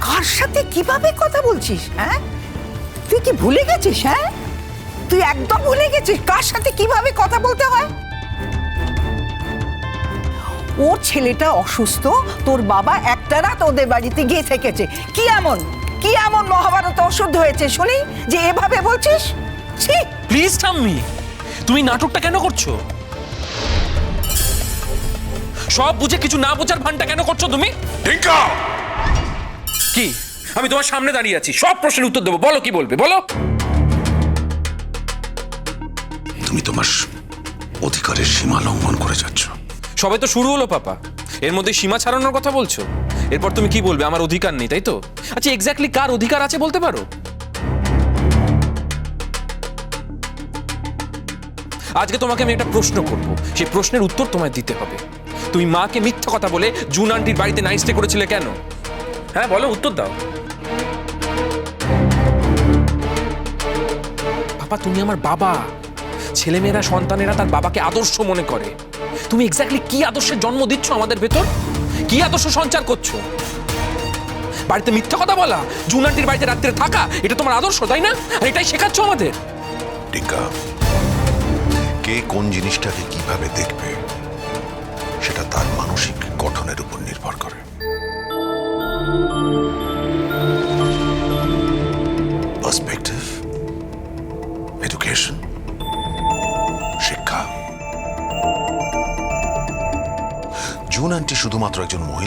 কার সাথে কীভাবে কথা বলছিস হ্যাঁ? তুই কি ভুলে গেছিস হ্যাঁ? তুই একদম ভুলে গেছিস কার সাথে কীভাবে কথা বলতে হয়? ওর ছেলেটা অসুস্থ তোর বাবা একটা রাত ওদের বাড়িতে গিয়ে থেকেছে। কি এমন? কি এমন মহাভারত অশুদ্ধ হয়েছে শুনি যে এভাবে বলছিস? ছি! প্লিজ ঠাম্মি তুমি নাটকটা কেন করছ? সব বুঝে কিছু না বোঝার ভানটা কেন করছ তুমি? টিঙ্কা! কি? আমি তোমার সামনে দাঁড়িয়ে আছি। সব প্রশ্নের উত্তর দেবো। বলো কি বলবে? বলো। তুমি তোমার অধিকারের সীমা লঙ্ঘন করে যাচ্ছ। সবে তো শুরু হলো পাপা। এর মধ্যে সীমা ছাড়ানোর কথা বলছো? এরপর তুমি কি বলবে? আমার অধিকার নেই তাই তো? আচ্ছা এক্স্যাক্টলি কার অধিকার আছে বলতে পারো? আজকে তোমাকে আমি একটা প্রশ্ন করব। সেই প্রশ্নের উত্তর তোমায় দিতে হবে। তুমি মাকে মিথ্যা কথা বলে জুন আন্টির বাড়িতে নাইস্টে করেছিলে কেন? হ্যাঁ বলো উত্তর দাও। বাবা তুমি আমার বাবা। ছেলেমেয়েরা সন্তানেরা তার বাবাকে আদর্শ মনে করে। তুমি এক্স্যাক্টলি কি আদর্শের জন্ম দিচ্ছ আমাদের ভেতর? কি আদর্শ সঞ্চার করছ? বাড়িতে মিথ্যা কথা বলা জুন বাড়িতে রাত্রে থাকা এটা তোমার আদর্শ তাই না? আর এটাই শেখাচ্ছ আমাদের? টিঙ্কা কে কোন জিনিসটাকে কীভাবে দেখবে?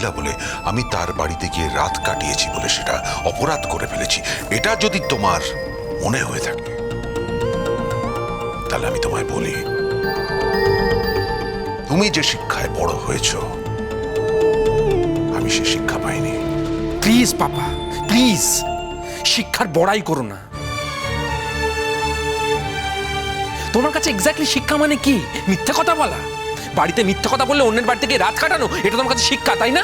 মহিলা বলে আমি তার বাড়িতে গিয়ে রাত কাটিয়েছি বলে সেটা অপরাধ করে ফেলেছি। এটা যদি তোমার মনে হয়ে থাকে, তাহলে আমি তোমায় বলি, তুমি যে শিক্ষায় বড় হয়েছ, আমি সে শিক্ষা পাইনি। প্লিজ, পাপা, প্লিজ, শিক্ষার বড়াই করো না। তোমার কাছে এক্স্যাক্টলি শিক্ষা মানে কি? মিথ্যা কথা বলা? বাড়িতে মিথ্যা কথা বললে অন্যের বাড়িতে গিয়ে রাত কাটানো? এটা তোমার কাছে শিক্ষা, তাই না?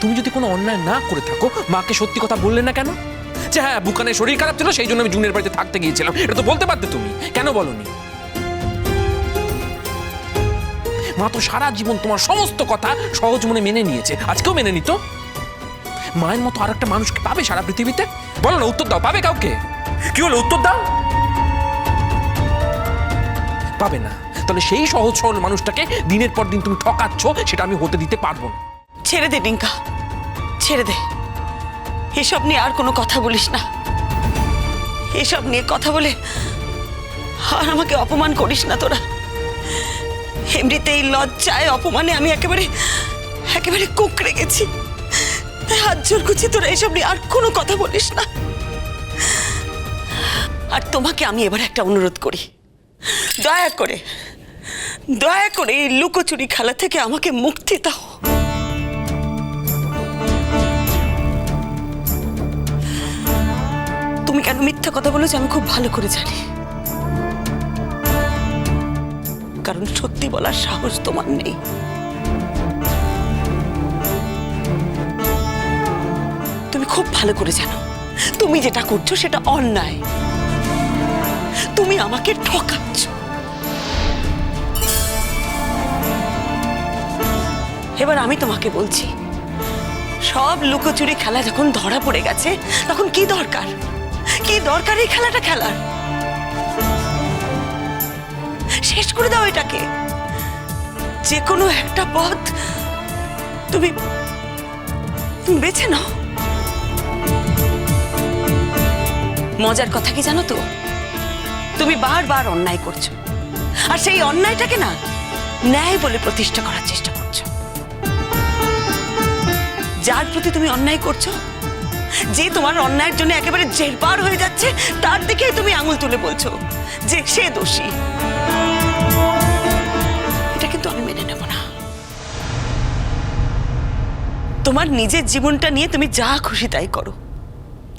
তুমি যদি কোনো অন্যায় না করে থাকো, মাকে সত্যি কথা বললে না কেন? যে হ্যাঁ বুকানের শরীর খারাপ ছিল, সেই জন্য আমি জুনের বাড়িতে থাকতে গিয়েছিলাম। এটা তো বলতে পারতে তুমি। কেন বলনি? মা তো সারা জীবন তোমার সমস্ত কথা সহজ মনে মেনে নিয়েছে। আজকেও মেনে নিত। মায়ের মতো আর একটা মানুষকে পাবে সারা পৃথিবীতে? বলো না, উত্তর দাও। পাবে কাউকে? কি হলো? উত্তর দাও। পাবে না। তাহলে সেই সহজ সরল মানুষটাকে দিনের পর দিন তুমি ঠকাচ্ছ, সেটা আমি হতে দিতে পারব না। ছেড়ে দে ডিঙ্কা ছেড়ে দে। এসব নিয়ে আর কোনো কথা বলিস না। এসব নিয়ে কথা বলে আর আমাকে অপমান করিস না তোরা। এমনিতেই লজ্জায় অপমানে আমি একেবারে একেবারে কুকড়ে গেছি। হাত জোর করছি তোরা এসব নিয়ে আর কোনো কথা বলিস না। আর তোমাকে আমি এবার একটা অনুরোধ করি। দয়া করে দয়া করে এই লুকোচুরি খেলা থেকে আমাকে মুক্তি দাও। তুমি কেন মিথ্যা কথা বলেছ আমি খুব ভালো করে জানি। কারণ সত্যি বলার সাহস তোমার নেই। তুমি খুব ভালো করে জানো, তুমি যেটা করছ সেটা অন্যায়। তুমি আমাকে ঠকাচ্ছ। এবার আমি তোমাকে বলছি, সব লুকোচুরি খেলা যখন ধরা পড়ে গেছে, তখন কি দরকার? কি দরকার এই খেলাটা খেলার? শেষ করে দাও এটাকে। যে কোনো একটা পথ তুমি তুমি বেছে নাও। মজার কথা কি জানো তো? তুমি বারবার অন্যায় করছ। আর সেই অন্যায়টাকে না ন্যায় বলে প্রতিষ্ঠা করার চেষ্টা করছ। যার প্রতি তুমি অন্যায় করছ, যে তোমার অন্যায়ের জন্য একেবারে জেরবার হয়ে যাচ্ছে, তার দিকেই তুমি আঙুল তুলে বলছো যে সে দোষী। এটা কিন্তু আমি মেনে নেব না। তোমার নিজের জীবনটা নিয়ে তুমি যা খুশি তাই করো।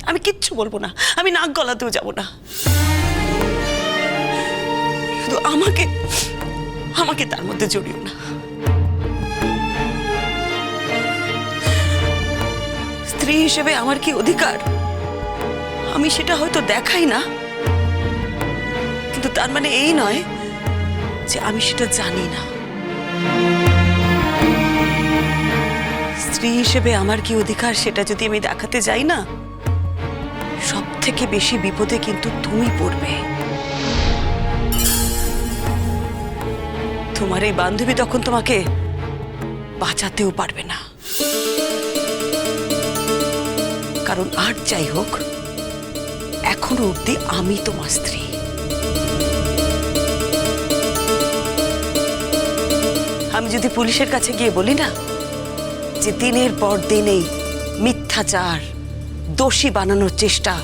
আমি কিচ্ছু বলব না, আমি নাক গলাতেও যাব না। আমাকে আমাকে তার মধ্যে জড়িও না। স্ত্রী হিসেবে আমার কি অধিকার? আমি সেটা হয়তো দেখাই না। কিন্তু তার মানে এই নয় যে আমি সেটা জানি না। স্ত্রী হিসেবে আমার কি অধিকার সেটা যদি আমি দেখাতে যাই না সব থেকে বেশি বিপদে কিন্তু তুমি পড়বে। তোমার এই বান্ধবী তখন তোমাকে বাঁচাতেও পারবে না। কারণ আর যাই হোক, এখনও অব্দি আমি তোমার স্ত্রী। আমি যদি পুলিশের কাছে গিয়ে বলি না যে দিনের পর দিন মিথ্যাচার, দোষী বানানোর চেষ্টা,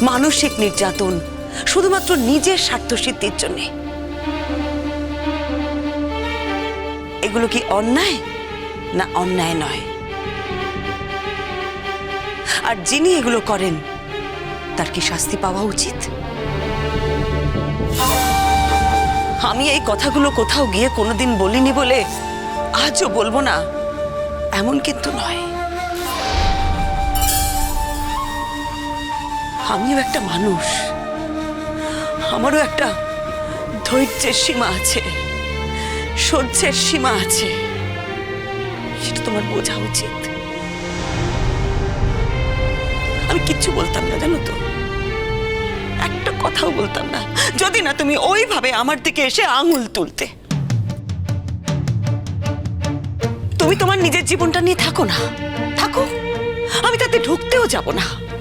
মানসিক নির্যাতন, শুধুমাত্র নিজের স্বার্থসিদ্ধির জন্য এগুলো কি অন্যায়? না, অন্যায় নয়। আর যিনি এগুলো করেন, তার কি শাস্তি পাওয়া উচিত? আমি এই কথাগুলো কোথাও গিয়ে কোনোদিন বলিনি বলে আজও বলব না, এমন কিন্তু নয়। আমিও একটা মানুষ, আমারও একটা ধৈর্যের সীমা আছে। সহ্যের সীমা আছে। সেটা তোমার বোঝা উচিত। আমি কিচ্ছু বলতাম না, জানো তো? একটা কথাও বলতাম না। যদি না তুমি ওইভাবে আমার দিকে এসে আঙুল তুলতে। তুমি তোমার নিজের জীবনটা নিয়ে থাকো না। থাকো। আমি তাতে ঢুকতেও যাব না।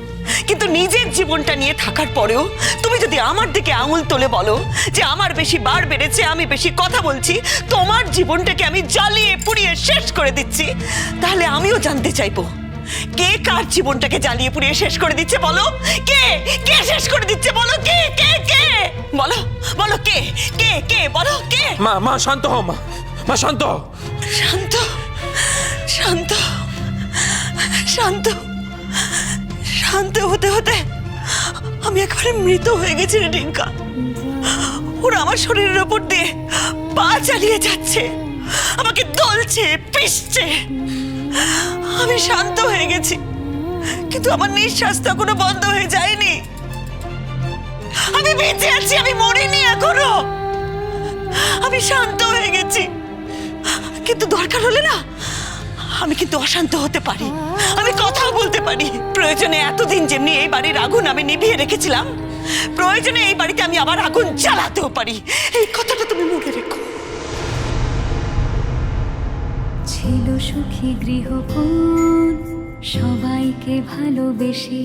কিন্তু নিজের জীবনটা নিয়ে থাকার পরেও তুমি যদি আমার দিকে আঙুল তোলে বলো যে আমার বেশি বার বেড়েছে আমি বেশি কথা বলছি তোমার জীবনটাকে আমি জ্বালিয়ে পুড়িয়ে শেষ করে দিচ্ছি তাহলে আমিও জানতে চাইব কে কার জীবনটাকে জ্বালিয়ে পুড়িয়ে শেষ করে দিচ্ছে বলো? কে? কে শেষ করে দিচ্ছে বলো? কে? কে? কে? বলো বলো কে? কে? কে? বলো কে? মা মা শান্ত হও মা। মা শান্ত হও। শান্ত শান্ত শান্ত। শান্ত হতে হতে আমি একেবারে মৃত হয়ে গেছি রে ডিঙ্কা। ওরা আমার শরীরের ওপর দিয়ে পা চালিয়ে যাচ্ছে। আমাকে দলছে, পিষছে। আমি শান্ত হয়ে গেছি। কিন্তু আমার নিঃশ্বাস তখনো বন্ধ হয়ে যায়নি। আমি বেঁচে আছি, আমি মরিনি এখনও। আমি শান্ত হয়ে গেছি। কিন্তু দরকার হলে না আমি কিন্তু অশান্ত হতে পারি। আমি কথাও বলতে পারি। প্রয়োজনে এতদিন যেমনি এই বাড়ির আগুন আমি নিভিয়ে রেখেছিলাম, প্রয়োজনে এই বাড়িতে আমি আবার আগুন জ্বালাতেও পারি। এই কথাটা তুমি মনে রেখো। ছিল সুখী গৃহকোণ সবাইকে ভালোবেসে।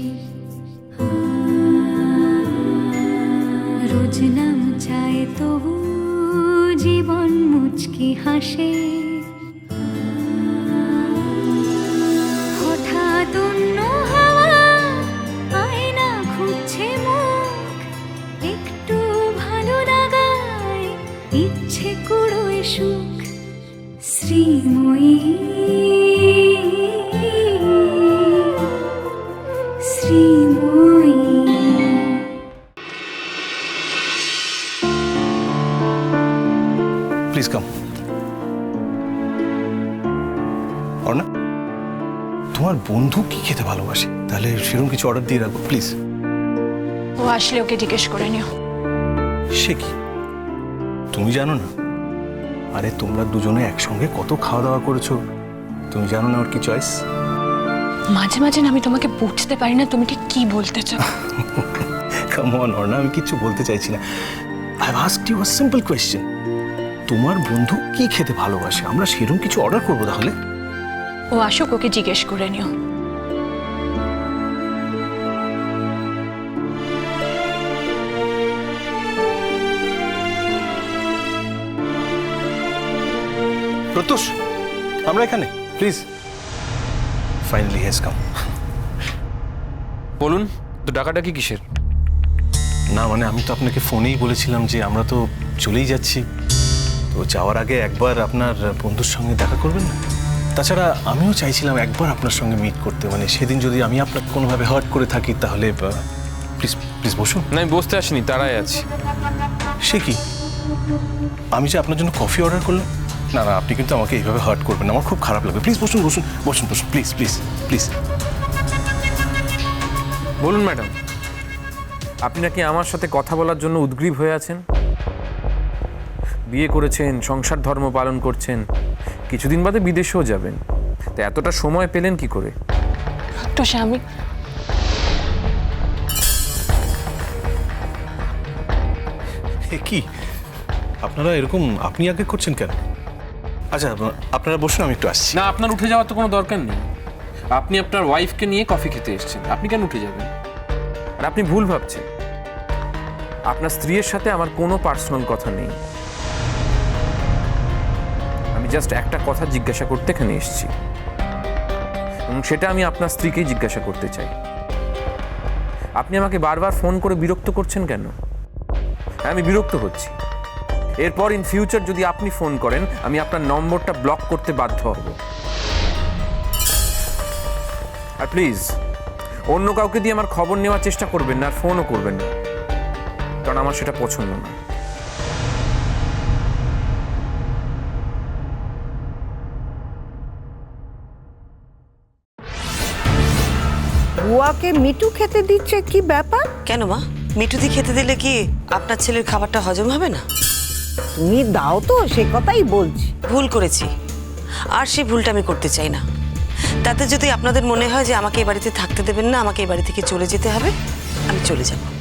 রোজ নাম চায় তবু জীবন মুচকি হাসে। তাহলে সেরকম কিছু অর্ডার দিয়ে রাখব প্লিজ ও আসলে ওকে জিজ্ঞেস করে নিও। সে কি? তুমি জানো না? আরে তোমরা দুজনে একসঙ্গে কত খাওয়া দাওয়া করেছ? তুমি জানো না ওর কি চয়েস মাঝে মাঝে না আমি তোমাকে বুঝতে পারি না তুমি ঠিক কি বলতে চাও? কাম অন অর্ণা আমি কিচ্ছু বলতে চাইছি না। I asked you a simple question তোমার বন্ধু কি খেতে ভালোবাসে? আমরা সেরকম কিছু অর্ডার করব তাহলে? ও আসুক ওকে জিজ্ঞেস করে নিও। প্রত্যুষ আমরা এখানে। প্লিজ ফাইনালি হেজ কাম বলুন তো টাকাটা কি কিসের? না মানে আমি তো আপনাকে ফোনেই বলেছিলাম যে আমরা তো চলেই যাচ্ছি। তো যাওয়ার আগে একবার আপনার বন্ধুর সঙ্গে দেখা করবেন না? তাছাড়া আমিও চাইছিলাম একবার আপনার সঙ্গে মিট করতে মানে সেদিন যদি আমি আপনাকে কোনোভাবে হার্ট করে থাকি তাহলে প্লিজ প্লিজ বসুন। না আমি বসতে আসিনি তারাই আছি। সে কি? আমি যে আপনার জন্য কফি অর্ডার করলাম? না না আপনি কিন্তু আমাকে এইভাবে হার্ট করবেন আমার খুব খারাপ লাগবে। প্লিজ বসুন বসুন বসুন বসুন প্লিজ প্লিজ প্লিজ বলুন ম্যাডাম আপনি নাকি আমার সাথে কথা বলার জন্য উদ্গ্রীব হয়ে আছেন? বিয়ে করেছেন সংসার ধর্ম পালন করছেন কিছুদিন বাদে বিদেশেও যাবেন। তা এতটা সময় পেলেন কি করে? তো সে কি? আপনারা এরকম আপনি আগে করছেন কেন? আচ্ছা আপনারা বসুন আমি একটু আসছি। না আপনার উঠে যাওয়ার তো কোনো দরকার নেই। আপনি আপনার ওয়াইফকে নিয়ে কফি খেতে এসেছেন। আপনি কেন উঠে যাবেন? আর আপনি ভুল ভাবছেন। আপনার স্ত্রীর সাথে আমার কোনো পার্সোনাল কথা নেই। আমি জাস্ট একটা কথা জিজ্ঞাসা করতে এখানে এসেছি। এবং সেটা আমি আপনার স্ত্রীকেই জিজ্ঞাসা করতে চাই। আপনি আমাকে বারবার ফোন করে বিরক্ত করছেন কেন? হ্যাঁ, আমি বিরক্ত হচ্ছি। এরপর ইন ফিউচার যদি আপনি ফোন করেন আমি আপনার নম্বরটা ব্লক করতে বাধ্য হব। আর প্লিজ অন্য কাউকে দিয়ে আমার খবর নেওয়ার চেষ্টা করবেন না আর ফোনও করবেন না। কারণ আমার সেটা পছন্দ না। বুয়াকে মিটু খেতে দিচ্ছে কি ব্যাপার? কেন মা? মিঠুদি খেতে দিলে কি আপনার ছেলের খাবারটা হজম হবে না? তুমি দাও তো, সে কথাই বলছি। ভুল করেছি। আর সেই ভুলটা আমি করতে চাই না। তাতে যদি আপনাদের মনে হয় যে আমাকে এই বাড়িতে থাকতে দেবেন না, আমাকে এই বাড়ি থেকে চলে যেতে হবে, আমি চলে যাব।